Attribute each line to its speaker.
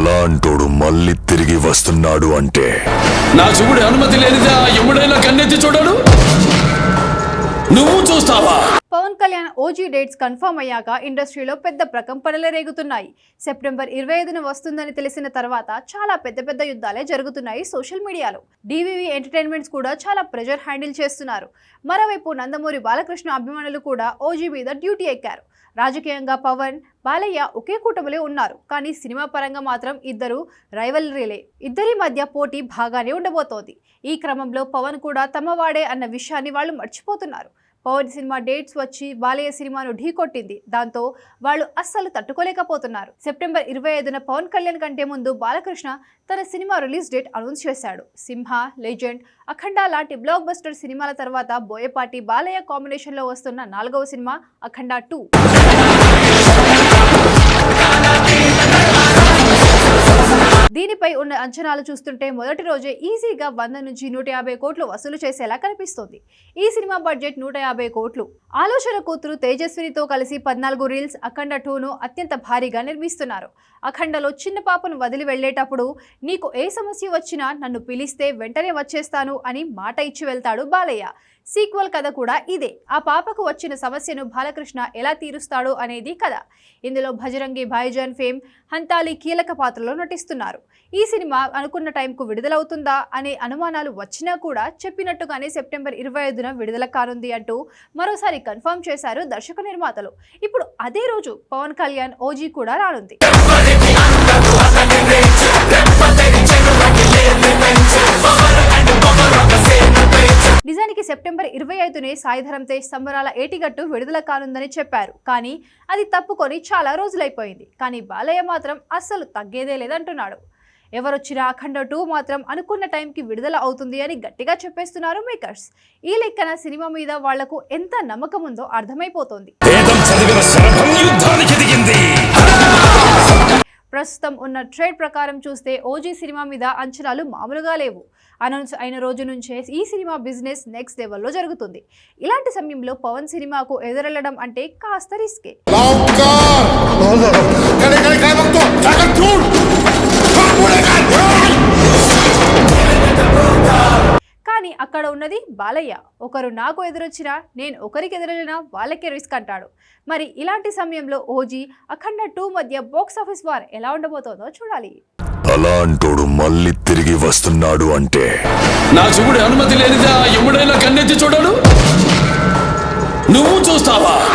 Speaker 1: అలాంటోడు మళ్ళీ తిరిగి వస్తున్నాడు అంటే.
Speaker 2: నా చూపుడు అనుమతి లేనిదా ఎముడైనా
Speaker 3: కళ్యాణ్ ఓజీ డేట్స్ కన్ఫర్మ్ అయ్యాక ఇండస్ట్రీలో పెద్ద ప్రకంపనలే రేగుతున్నాయి సెప్టెంబర్ ఇరవై ఐదున వస్తుందని తెలిసిన తర్వాత చాలా పెద్ద పెద్ద యుద్ధాలే జరుగుతున్నాయి సోషల్ మీడియాలో. డివివి ఎంటర్టైన్మెంట్స్ కూడా చాలా ప్రెజర్ హ్యాండిల్ చేస్తున్నారు. మరోవైపు నందమూరి బాలకృష్ణ అభిమానులు కూడా ఓజీ మీద డ్యూటీ ఎక్కారు. రాజకీయంగా పవన్ బాలయ్య ఒకే కూటమిలో ఉన్నారు. కానీ సినిమా పరంగా మాత్రం ఇద్దరు రైవలరీలే. ఇద్దరి మధ్య పోటీ బాగానే ఉండబోతోంది. ఈ క్రమంలో పవన్ కూడా తమ వాడే అన్న విషయాన్ని వాళ్ళు మర్చిపోతున్నారు. పవన్ సినిమా డేట్స్ వచ్చి బాలయ్య సినిమాను ఢీకొట్టింది. దాంతో వాళ్ళు అస్సలు తట్టుకోలేకపోతున్నారు. సెప్టెంబర్ ఇరవై ఐదున పవన్ కళ్యాణ్ కంటే ముందు బాలకృష్ణ తన సినిమా రిలీజ్ డేట్ అనౌన్స్ చేశాడు. సింహ లెజెండ్ అఖండ లాంటి బ్లాక్ బస్టర్ సినిమాల తర్వాత బోయపాటి బాలయ్య కాంబినేషన్లో వస్తున్న నాలుగవ సినిమా అఖండ టూ. దీని పై ఉన్న అంచనాలు చూస్తుంటే మొదటి రోజే ఈజీగా వంద నుంచి నూట యాభై కోట్లు వసూలు చేసేలా కనిపిస్తోంది. ఈ సినిమా బడ్జెట్ నూట యాభై కోట్లు. ఆలోచన కూతురు తేజస్వినితో కలిసి పద్నాలుగు రీల్స్ అఖండ టూను అత్యంత భారీగా నిర్మిస్తున్నారు. అఖండలో చిన్న పాపను వదిలి వెళ్ళేటప్పుడు నీకు ఏ సమస్య వచ్చినా నన్ను పిలిస్తే వెంటనే వచ్చేస్తాను అని మాట ఇచ్చి వెళ్తాడు బాలయ్య. సీక్వెల్ కథ కూడా ఇదే. ఆ పాపకు వచ్చిన సమస్యను బాలకృష్ణ ఎలా తీరుస్తాడు అనేది కథ. ఇందులో భజరంగి భాయిజాన్ ఫేమ్ హంతాలి కీలక పాత్రలో నటిస్తున్నారు. ఈ సినిమా అనుకున్న టైంకు విడుదలవుతుందా అనే అనుమానాలు వచ్చినా కూడా చెప్పినట్టుగానే సెప్టెంబర్ ఇరవై ఐదున విడుదల కానుంది అంటూ మరోసారి కన్ఫర్మ్ చేశారు దర్శక నిర్మాతలు. ఇప్పుడు అదే రోజు పవన్ కళ్యాణ్ ఓజీ కూడా రానుంది. నిజానికి సెప్టెంబర్ ఇరవై ఐదునే సాయిధరం తేజ్ సంబరాల ఏటిగట్టు విడుదల కానుందని చెప్పారు. కానీ అది తప్పుకొని చాలా రోజులైపోయింది. కానీ బాలయ్య మాత్రం అస్సలు తగ్గేదే లేదంటున్నాడు. ఎవరొచ్చినా అఖండ టూ మాత్రం అనుకున్న టైంకి విడుదల అవుతుంది అని గట్టిగా చెప్పేస్తున్నారు మేకర్స్. ఈ లెక్కన సినిమా మీద వాళ్ళకు ఎంత నమ్మకం ఉందో అర్థమైపోతోంది. ప్రస్తుతం ఉన్న ట్రేడ్ ప్రకారం చూస్తే ఓజీ సినిమా మీద అంచనాలు మామూలుగా లేవు. అనౌన్స్ అయిన రోజు నుంచే ఈ సినిమా బిజినెస్ నెక్స్ట్ లెవెల్లో జరుగుతుంది. ఇలాంటి సమయంలో పవన్ సినిమాకు ఎదురెళ్ళడం అంటే కాస్త రిస్కే. అక్కడ ఉన్నది బాలయ్య. ఒకరు నాకు ఎదురొచ్చినా నేను ఒకరికి ఎదురెళ్ళినా వాళ్ళకే రిస్క్ అంటాడు. మరి ఇలాంటి సమయంలో ఓజీ అఖండ టూ మధ్య బాక్స్ ఆఫీస్ వార్ ఎలా ఉండబోతోందో చూడాలి.
Speaker 1: అలాంటోడు మళ్ళీ తిరిగి వస్తున్నాడు అంటే.
Speaker 2: నా చూపుడు అనుమతి లేనిదా ఎముడైనా కన్నెత్తి చూడడు? నువ్వు చూస్తావా?